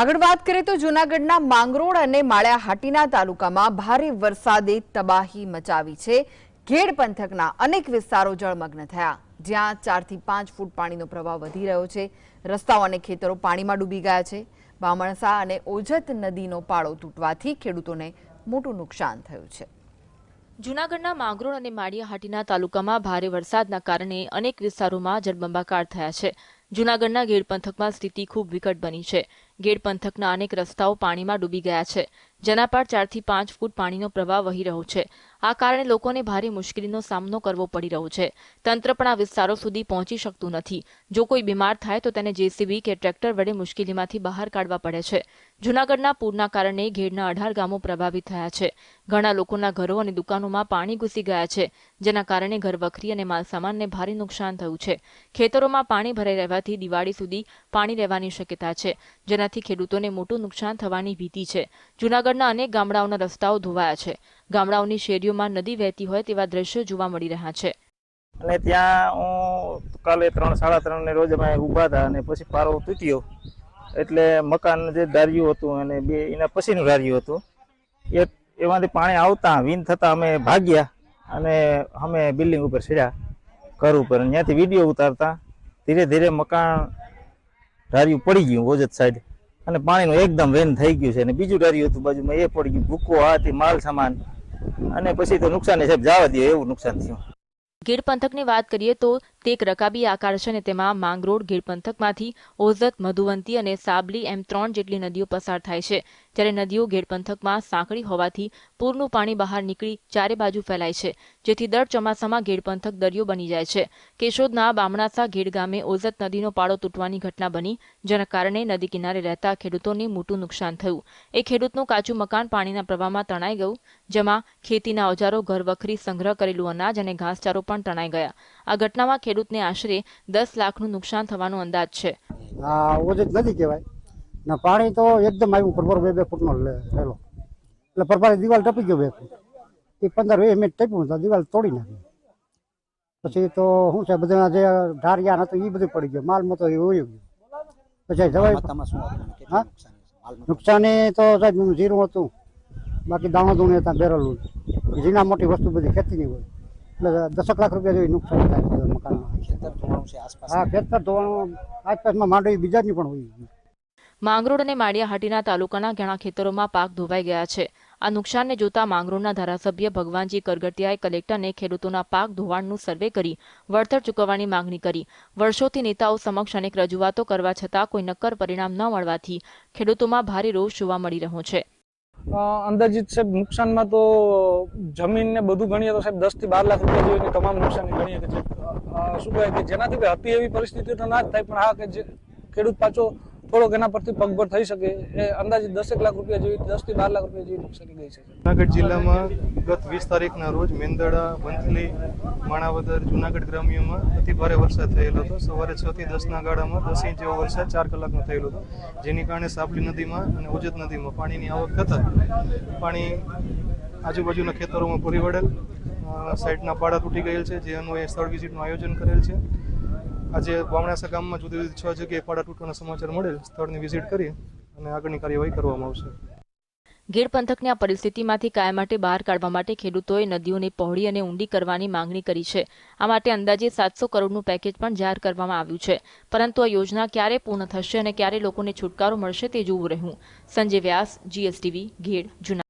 આગળ વાત કરીએ તો જૂનાગઢના માંગરોળ અને માળિયાહાટીના તાલુકામાં ભારે વરસાદે તબાહી મચાવી છે. ઘેડ પંથકના અનેક વિસ્તારો જળમગ્ન થયા. જ્યાં ચારથી પાંચ ફૂટ પાણીનો પ્રવાહ વધી રહ્યો છે. રસ્તાઓ અને ખેતરો પાણીમાં ડૂબી ગયા છે. બામણસા અને ઓજત નદીનો પાળો તૂટવાથી ખેડૂતોને મોટું નુકસાન થયું છે. જૂનાગઢના માંગરોળ અને માળિયાહાટીના તાલુકામાં ભારે વરસાદના કારણે અનેક વિસ્તારોમાં જળબંબાકાર થયા છે. જૂનાગઢના ગેડ પંથકમાં સ્થિતિ ખૂબ વિકટ બની છે. ગેડ પંથકના અનેક રસ્તાઓ પાણીમાં ડૂબી ગયા છે. જેના પર ચારથી પાંચ ફૂટ પાણીનો પ્રવાહ વહી રહ્યો છે. આ કારણે લોકોને ભારે મુશ્કેલીનો સામનો કરવો પડી રહ્યો છે. તંત્ર પણ આ વિસ્તારો સુધી પહોંચી શકતું નથી. જો કોઈ બીમાર થાય તો તેને જેસીબી કે ટ્રેક્ટર વડે મુશ્કેલીમાંથી બહાર કાઢવા પડે છે. જૂનાગઢના પૂરના કારણે ઘેડના અઢાર ગામો પ્રભાવિત થયા છે. ઘણા લોકોના ઘરો અને દુકાનોમાં પાણી ઘૂસી ગયા છે. જેના કારણે ઘરવખરી અને માલસામાનને ભારે નુકસાન થયું છે. ખેતરોમાં પાણી ભરાઈ રહેવાથી દિવાળી સુધી પાણી રહેવાની શક્યતા છે. જેનાથી ખેડૂતોને મોટું નુકસાન થવાની ભીતિ છે. જૂનાગઢના અનેક ગામડાઓના રસ્તાઓ ધોવાયા છે. ગામડાઓની શેરીઓમાં નદી વહેતી હોય તેવા દ્રશ્યો જોવા મળી રહ્યા છે. અને ત્યાં હું કાલે ત્રણ, સાડા ત્રણ ને રોજ અમે ઊભા હતા અને પછી પારો તૂટ્યો. એટલે મકાન જે ધાર્યું હતું અને બે એના પછીનું ધાર્યું હતું. એ એમાંથી પાણી આવતા, વિન થતા અમે ભાગ્યા. અને અમે બિલ્ડિંગ ઉપર ચડ્યા, ઘર ઉપર. અને ત્યાંથી વીડિયો ઉતારતા, ધીરે ધીરે મકાન ધાર્યું પડી ગયું ઓજત સાઈડ અને પાણીનું એકદમ વેન થઈ ગયું છે. અને બીજું ધાર્યું હતું બાજુમાં, એ પડી ગયું. ભૂકો, હાથી, માલ સામાન. અને પછી તો નુકસાન સાહેબ, જવા દે એવું નુકસાન થયું. ગીર પંથકની વાત કરીએ તો તે એક રકાબી આકાર છે અને તેમાં માંગરોળ ગીર પંથકમાંથી ઓઝત, મધુવંતી અને સાબલી એમ ત્રણ જેટલી નદીઓ પસાર થાય છે. જ્યારે નદીઓ ગેડ પંથકમાં સાંકડી હોવાથી પૂરનું પાણી બહાર નીકળી ચારે બાજુ ફેલાય છે, જેથી દર ચોમાસામાં ગેડ પંથક દરિયો બની જાય છે. કેશોદના બામણાસા ગેડ ગામે ઓઝત નદીનો પાળો તૂટવાની ઘટના બની, જેના કારણે નદી કિનારે રહેતા ખેડૂતોને મોટું નુકસાન થયું. એ ખેડૂતનું કાચું મકાન પાણીના પ્રવાહમાં તણાઈ ગયું, જેમાં ખેતીના ઓજારો, ઘરવખરી સંગ્રહ કરેલું અનાજ અને ઘાસચારો પણ તણાઈ ગયા. આ ઘટનામાં ખેડૂતને આશરે દસ લાખનું નુકસાન થવાનો અંદાજ છે. આ ઓજત નથી કહેવાય. ને પાણી તો એકદમ આવ્યું પરપર બે બે ફૂટનો લે- રહેલો એટલે પરપારે દિવાલ ટપી ગયો બે ફૂટ. એ પંદર વીસ મિનિટ ટપ્યું તો દિવાલ તોડી નાખી. પછી તો શું છે બધા જે ઢારિયા હતું એ બધું પડી ગયું. માલમાં તો એ હોય ગયું. પછી હા? નુકસાન તો સાહેબ જીરું હતું. બાકી દાણો દૂણે હતા બેરલું ઝીણા મોટી વસ્તુ બધી ખેતીની હોય. એટલે દસક લાખ રૂપિયા જેવી નુકસાન થાય બધા મકાનમાં ખેતર ધોવાણું છે આસપાસ. હા ખેતર ધોવાનું આસપાસમાં માંડવી બીજાની પણ હોય. માંગરોળ અને માળિયાહાટીના તાલુકાના ઘણા ખેતરોમાં પાક ધોવાઈ ગયા છે. આ નુકસાનને જોતા માંગરોળના ધારાસભ્ય ભગવાનજી કરગટિયાએ કલેક્ટરને ખેડૂતોના પાક ધોવાણનું સર્વે કરી વળતર ચૂકવવાની માંગણી કરી. વર્ષોથી નેતાઓ સમક્ષ અનેક રજૂઆતો કરવા છતાં કોઈ નક્કર પરિણામ ન મળવાથી ખેડૂતોમાં ભારે રોષ જોવા મળી રહ્યો છે. અ, અંદાજિત સાહેબ નુકસાનમાં તો જમીન ને બધું ગણીએ તો સાહેબ દસથી બાર લાખ રૂપિયા જેવી તમામ નુકસાની ગણીએ કે શું કહેવાય કે જેનાથી કે હતી એવી પરિસ્થિતિ તો ના જ થાય, પણ હા કે જે ખેડૂત પાછો થોડોક એના પરથી પગભર થઈ શકે, એ અંદાજે દસેક લાખ રૂપિયા જેવી દસથી બાર લાખ રૂપિયા જેવી નુકસાની ગઈ છે જુનાગઢ જિલ્લામાં ગત વીસ તારીખના રોજ મેંદડા, વંથલી, માણાવદર, જુનાગઢ ગ્રામ્યમાં અતિ ભારે વરસાદ થયેલો હતો. સવારે છ થી દસના ગાળામાં દસ ઇંચ જેવો વરસાદ ચાર કલાકનો થયેલો હતો. જેની કારણે સાપલી નદીમાં અને ઉજત નદીમાં પાણીની આવક થતાં પાણી આજુબાજુના ખેતરોમાં ભરી વળેલ. સાઈડના પાડા તૂટી ગયેલ છે. જેનું એ સ્થળ વિઝિટનું આયોજન કરેલ છે. આજે બામણાસા ગામમાં જુદી જુદી છ જગ્યાએ પાડા તૂટવાના સમાચાર મળેલ. સ્થળની વિઝિટ કરી અને આગળની કાર્યવાહી કરવામાં આવશે. ગીર પંથકની આ પરિસ્થિતિમાંથી કાયમ માટે બહાર કાઢવા માટે ખેડૂતોએ નદીઓને પહોળી અને ઊંડી કરવાની માંગણી કરી છે. આ માટે અંદાજે સાતસો કરોડનું પેકેજ પણ જાહેર કરવામાં આવ્યું છે. પરંતુ આ યોજના ક્યારે પૂર્ણ થશે અને ક્યારે લોકોને છુટકારો મળશે તે જોવું રહ્યું. સંજય વ્યાસ, જીએસટીવી, ગીર જૂના